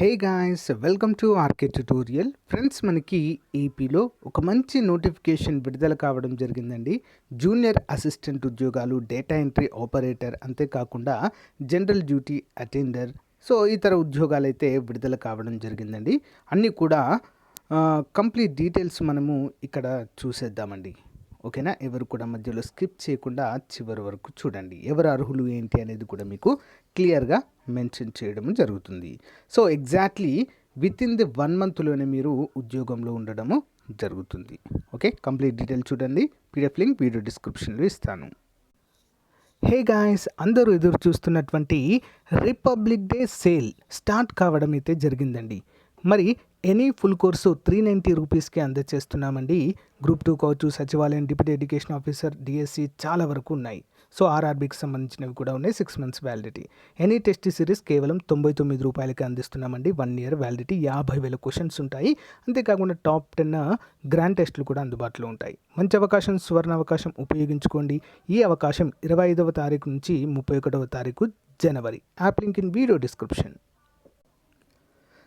Hey guys welcome to RK tutorial. Friends మనకి ఏపీలో ఒక మంచి నోటిఫికేషన్ విడుదల కావడం జరిగిందండి. జూనియర్ అసిస్టెంట్ ఉద్యోగాలు డేటా ఎంట్రీ ఆపరేటర్ అంతేకాకుండా జనరల్ డ్యూటీ అటెండర్ సో ఇతర ఉద్యోగాలు అయితే విడుదల కావడం జరిగిందండి. అన్నీ కూడా కంప్లీట్ డీటెయిల్స్ మనము ఇక్కడ చూసేద్దామండి. ఓకేనా? ఎవరు కూడా మధ్యలో స్కిప్ చేయకుండా చివరి వరకు చూడండి. ఎవరు అర్హులు ఏంటి అనేది కూడా మీకు క్లియర్గా మెన్షన్ చేయడం జరుగుతుంది. So exactly with in the one మంత్లోనే మీరు ఉద్యోగంలో ఉండడము జరుగుతుంది. ఓకే? కంప్లీట్ డీటెయిల్ చూడండి. పీడిఎఫ్ లింక్ వీడియో డిస్క్రిప్షన్లో ఇస్తాను. Hey guys! అందరూ ఎదురు చూస్తున్నటువంటి రిపబ్లిక్ డే సేల్ స్టార్ట్ కావడం అయితే జరిగిందండి. మరి any full course three ninety రూపీస్కి అందజేస్తున్నామండి గ్రూప్ టూ కావచ్చు సచివాలయం డిప్యూటీ ఎడ్యుకేషన్ ఆఫీసర్ డిఎస్సి చాలా వరకు ఉన్నాయి. సో ఆర్ఆర్బీకి సంబంధించినవి కూడా ఉన్నాయి six months validity. Any test series కేవలం తొంభై తొమ్మిది రూపాయలకి అందిస్తున్నామండి. వన్ ఇయర్ వ్యాలిడిటీ యాభై వేల క్వశ్చన్స్ ఉంటాయి. అంతేకాకుండా టాప్ టెన్ గ్రాండ్ టెస్టులు కూడా అందుబాటులో ఉంటాయి. మంచి అవకాశం సువర్ణ అవకాశం ఉపయోగించుకోండి. ఈ అవకాశం ఇరవై ఐదవ తారీఖు నుంచి ముప్పై ఒకటవ తారీఖు జనవరి. App link in video description.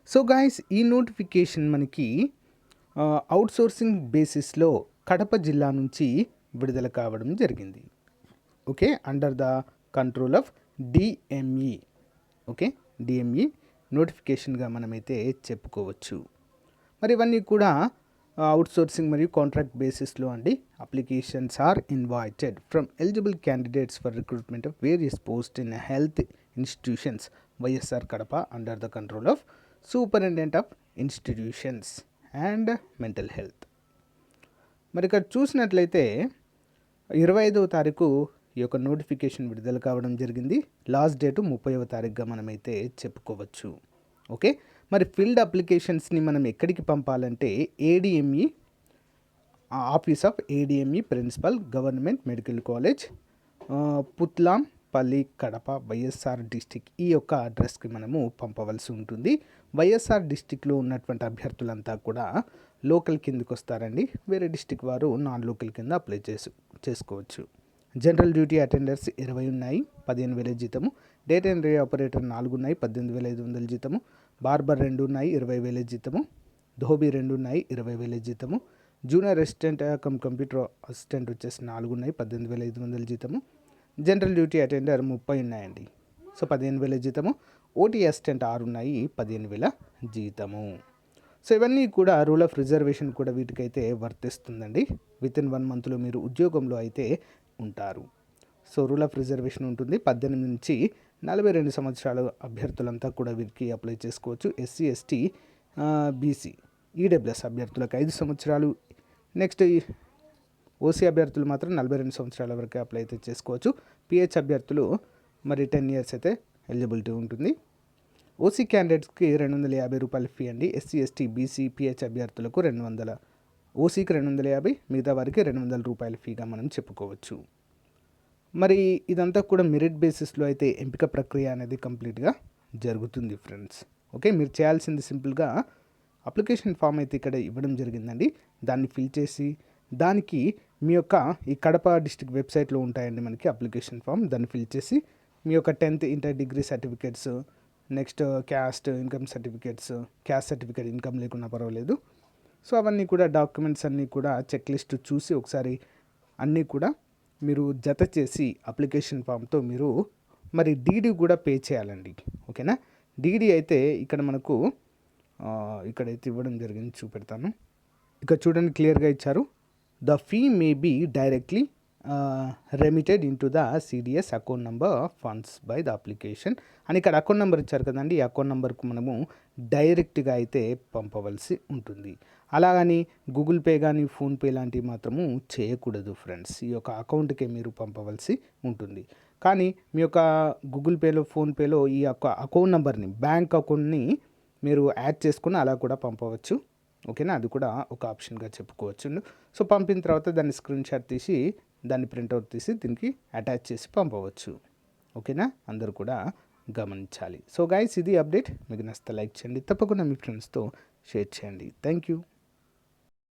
So guys ఈ నోటిఫికేషన్ మనకి అవుట్సోర్సింగ్ బేసిస్లో కడప జిల్లా నుంచి విడుదల కావడం జరిగింది. Okay under the control of DME okay DME నోటిఫికేషన్గా మనమైతే చెప్పుకోవచ్చు. మరి ఇవన్నీ కూడా అవుట్సోర్సింగ్ మరియు కాంట్రాక్ట్ బేసిస్లో అండి. Applications are invited from eligible candidates for recruitment of various post in health institutions YSR Kadapa under the control of superintendent of institutions and mental health. మరి ఇక్కడ చూసినట్లయితే ఇరవై ఐదవ తారీఖు ఈ యొక్క నోటిఫికేషన్ విడుదల కావడం జరిగింది. లాస్ట్ డేటు ముప్పైవ తారీఖుగా మనమైతే చెప్పుకోవచ్చు. ఓకే? మరి ఫీల్డ్ అప్లికేషన్స్ని మనం ఎక్కడికి పంపాలంటే ADME office of ADME principal government medical college Putlampalli Kadapa YSR district ఈ యొక్క అడ్రస్కి మనము పంపవలసి ఉంటుంది. వైఎస్ఆర్ డిస్టిక్లో ఉన్నటువంటి అభ్యర్థులంతా కూడా లోకల్ కిందకి వస్తారండి. వేరే డిస్టిక్ వారు నాన్ లోకల్ కింద అప్లై చేసు చేసుకోవచ్చు. జనరల్ డ్యూటీ అటెండర్స్ ఇరవై ఉన్నాయి పదిహేను వేల జీతము. డేటా ఎంట్రీ ఆపరేటర్ నాలుగు ఉన్నాయి పద్దెనిమిది వేల ఐదు వందల జీతము. బార్బర్ రెండు ఉన్నాయి ఇరవై వేల జీతము. ధోబీ రెండు ఉన్నాయి ఇరవై వేల జీతము. Junior assistant cum computer assistant వచ్చేసి నాలుగు ఉన్నాయి పద్దెనిమిది వేల ఐదు వందల జీతము. జనరల్ డ్యూటీ అటెండర్ ముప్పై ఉన్నాయండి. సో పదిహేను వేల జీతము. ఓటీ అసిస్టెంట్ ఆరు ఉన్నాయి పదిహేను వేల జీతము. సో ఇవన్నీ కూడా రూల్ ఆఫ్ రిజర్వేషన్ కూడా వీటికైతే వర్తిస్తుందండి. విత్ ఇన్ వన్ మంత్లో మీరు ఉద్యోగంలో అయితే ఉంటారు. సో రూల్ ఆఫ్ రిజర్వేషన్ ఉంటుంది. పద్దెనిమిది నుంచి నలభై రెండు సంవత్సరాల అభ్యర్థులంతా కూడా వీరికి అప్లై చేసుకోవచ్చు. ఎస్సీ ఎస్టీ బీసీ ఈడబ్ల్యూఎస్ అభ్యర్థులకు ఐదు సంవత్సరాలు. నెక్స్ట్ ఓసీ అభ్యర్థులు మాత్రం నలభై రెండు సంవత్సరాల వరకు అప్లై అయితే చేసుకోవచ్చు. పిహెచ్ అభ్యర్థులు మరి టెన్ ఇయర్స్ అయితే ఎలిజిబిలిటీ ఉంటుంది. ఓసీ క్యాండిడేట్స్కి రెండు వందల యాభై రూపాయల ఫీ అండి. ఎస్సీ ఎస్టీ బీసీ పిహెచ్ అభ్యర్థులకు రెండు వందల ఓసీకి రెండు వందల యాభై మిగతా వారికి రెండు వందల రూపాయల ఫీగా మనం చెప్పుకోవచ్చు. మరి ఇదంతా కూడా మెరిట్ బేసిస్లో అయితే ఎంపిక ప్రక్రియ అనేది కంప్లీట్గా జరుగుతుంది ఫ్రెండ్స్ ఓకే మీరు చేయాల్సింది సింపుల్గా అప్లికేషన్ ఫామ్ అయితే ఇక్కడ ఇవ్వడం జరిగిందండి. దాన్ని ఫిల్ చేసి దానికి మీ యొక్క ఈ కడప డిస్టిక్ వెబ్సైట్లో ఉంటాయండి మనకి అప్లికేషన్ ఫామ్ దాన్ని ఫిల్ చేసి మీ యొక్క tenth inter degree certificates next caste income certificates caste certificate income లేకున్నా పర్వాలేదు. సో అవన్నీ కూడా డాక్యుమెంట్స్ అన్నీ కూడా చెక్ లిస్ట్ చూసి ఒకసారి అన్నీ కూడా మీరు జత చేసి అప్లికేషన్ ఫామ్తో మీరు మరి డీడీ కూడా పే చేయాలండి. ఓకేనా? డీడీ అయితే ఇక్కడ మనకు ఇక్కడైతే ఇవ్వడం జరిగింది చూపెడతాను. ఇక చూడండి క్లియర్గా ఇచ్చారు. The fee may be directly remitted in to the CDS account number funds by the application అని ఇక్కడ అకౌంట్ నెంబర్ ఇచ్చారు కదండి ఈ అకౌంట్ నెంబర్కు మనము డైరెక్ట్గా అయితే పంపవలసి ఉంటుంది. అలాగని గూగుల్ పే కానీ ఫోన్పే లాంటివి మాత్రము చేయకూడదు ఫ్రెండ్స్ ఈ యొక్క అకౌంట్కే మీరు పంపవలసి ఉంటుంది. కానీ మీ యొక్క గూగుల్ పేలో ఫోన్పేలో ఈ యొక్క అకౌంట్ నెంబర్ని బ్యాంక్ అకౌంట్ని మీరు యాడ్ చేసుకుని అలా కూడా పంపవచ్చు. ఓకేనా? అది కూడా ఒక ఆప్షన్గా చెప్పుకోవచ్చు. సో పంపిన తర్వాత దాన్ని స్క్రీన్ షాట్ తీసి దాన్ని ప్రింట్అవుట్ తీసి దీనికి అటాచ్ చేసి పంపవచ్చు. ఓకేనా? అందరూ కూడా గమనించాలి. సో గాయస్ ఇది అప్డేట్. మీకు నచ్చితే లైక్ చేయండి. తప్పకుండా మీ ఫ్రెండ్స్తో షేర్ చేయండి. Thank you